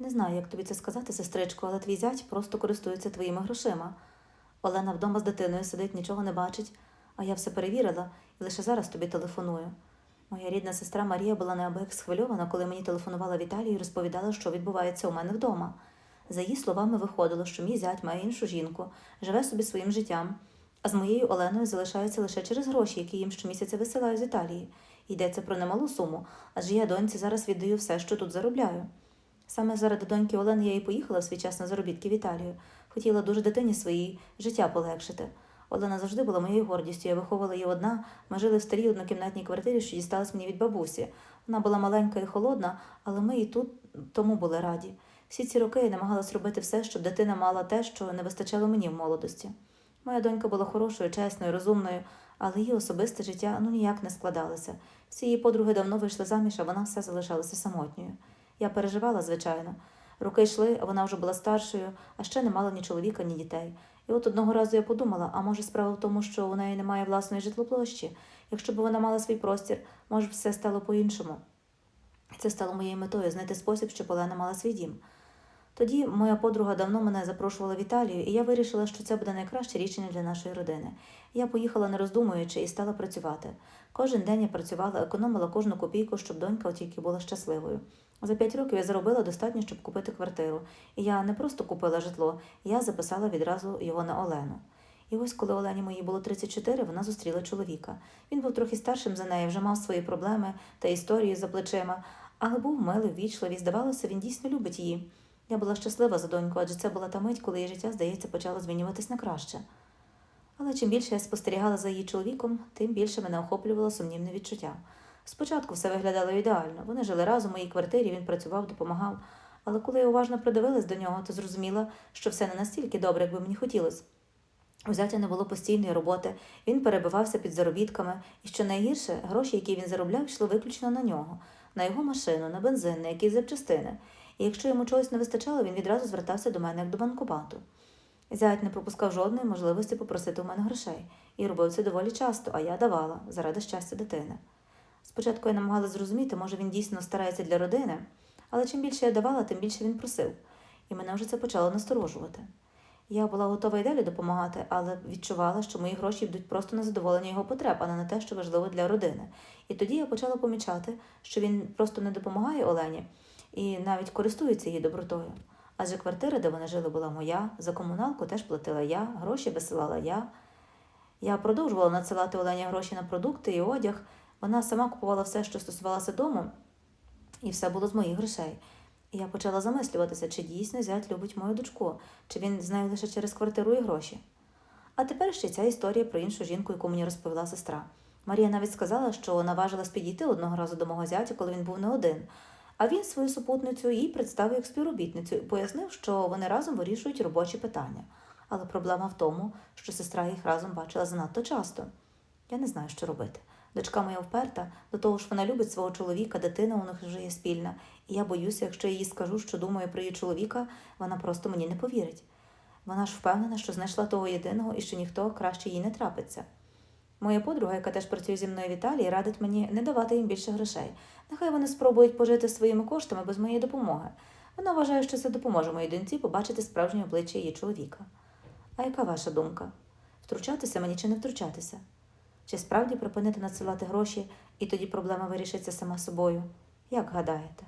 Не знаю, як тобі це сказати, сестричко, але твій зять просто користується твоїми грошима. Олена вдома з дитиною сидить, нічого не бачить, а я все перевірила і лише зараз тобі телефоную. Моя рідна сестра Марія була неабияк схвильована, коли мені телефонувала Віталій і розповідала, що відбувається у мене вдома. За її словами, виходило, що мій зять має іншу жінку, живе собі своїм життям, а з моєю Оленою залишається лише через гроші, які їм щомісяця висилаю з Італії. Йдеться про немалу суму, адже я доньці зараз віддаю все, що тут заробляю. Саме заради доньки Олени я і поїхала в свій час на заробітки в Італію. Хотіла дуже дитині своїй життя полегшити. Олена завжди була моєю гордістю. Я виховувала її одна. Ми жили в старій однокімнатній квартирі, що дісталась мені від бабусі. Вона була маленька і холодна, але ми і тут тому були раді. Всі ці роки я намагалась робити все, щоб дитина мала те, що не вистачало мені в молодості. Моя донька була хорошою, чесною, розумною, але її особисте життя ну ніяк не складалося. Всі її подруги давно вийшли заміж, а вона все залишалася самотньою. Я переживала, звичайно. Роки йшли, а вона вже була старшою, а ще не мала ні чоловіка, ні дітей. І от одного разу я подумала, а може справа в тому, що у неї немає власної житлоплощі. Якщо б вона мала свій простір, може б все стало по-іншому. Це стало моєю метою знайти спосіб, щоб Олена мала свій дім. Тоді моя подруга давно мене запрошувала в Італію, і я вирішила, що це буде найкраще рішення для нашої родини. Я поїхала не роздумуючи і стала працювати. Кожен день я працювала, економила кожну копійку, щоб донька тільки була щасливою. За п'ять років я заробила достатньо, щоб купити квартиру. І я не просто купила житло, я записала відразу його на Олену. І ось коли Олені моїй було 34, вона зустріла чоловіка. Він був трохи старшим за неї, вже мав свої проблеми та історії за плечима, але був милий, ввічливий, здавалося, він дійсно любить її. Я була щаслива за доньку, адже це була та мить, коли її життя, здається, почало змінюватись на краще. Але чим більше я спостерігала за її чоловіком, тим більше мене охоплювало сумнівне відчуття. Спочатку все виглядало ідеально. Вони жили разом у моїй квартирі, він працював, допомагав. Але коли я уважно придивилась до нього, то зрозуміла, що все не настільки добре, як би мені хотілося. У не було постійної роботи, він перебивався під заробітками, і що найгірше, гроші, які він заробляв, йшли виключно на нього, на його машину, на бензин, на якісь запчастини. І якщо йому чогось не вистачало, він відразу звертався до мене як до банкомату. Зять не пропускав жодної можливості попросити у мене грошей і робив це доволі часто, а я давала заради щастя дитини. Спочатку я намагалася зрозуміти, може він дійсно старається для родини, але чим більше я давала, тим більше він просив, і мене вже це почало насторожувати. Я була готова й далі допомагати, але відчувала, що мої гроші йдуть просто на задоволення його потреб, а не на те, що важливо для родини. І тоді я почала помічати, що він просто не допомагає Олені і навіть користується її добротою. Адже квартира, де вони жили, була моя, за комуналку теж платила я, гроші висилала я. Я продовжувала надсилати Олені гроші на продукти і одяг. Вона сама купувала все, що стосувалося дому, і все було з моїх грошей. Я почала замислюватися, чи дійсно зять любить мою дочку, чи він з нею лише через квартиру і гроші. А тепер ще ця історія про іншу жінку, яку мені розповіла сестра. Марія навіть сказала, що наважилась підійти одного разу до мого зятя, коли він був не один. А він свою супутницю їй представив як співробітницю і пояснив, що вони разом вирішують робочі питання. Але проблема в тому, що сестра їх разом бачила занадто часто. Я не знаю, що робити. Дочка моя вперта, до того ж вона любить свого чоловіка, дитина у них вже є спільна, і я боюся, якщо я їй скажу, що думаю про її чоловіка, вона просто мені не повірить. Вона ж впевнена, що знайшла того єдиного і що ніхто краще їй не трапиться. Моя подруга, яка теж працює зі мною в Італії, радить мені не давати їм більше грошей. Нехай вони спробують пожити своїми коштами без моєї допомоги. Вона вважає, що це допоможе моїй доньці побачити справжнє обличчя її чоловіка. А яка ваша думка? Втручатися мені чи не втручатися? Чи справді припинити надсилати гроші, і тоді проблема вирішиться сама собою? Як гадаєте?